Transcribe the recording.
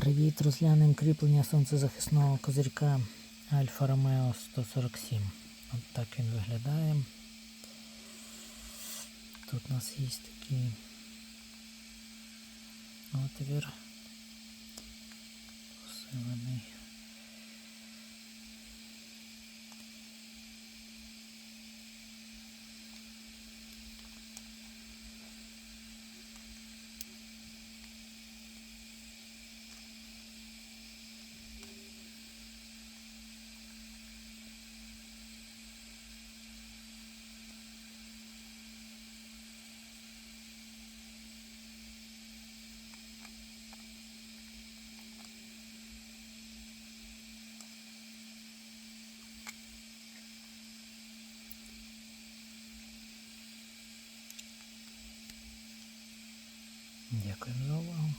Привіт, розглянемо кріплення сонцезахисного козирька Альфа Ромео 147. От так він виглядає. Тут у нас є такий отвір Дякую за увагу.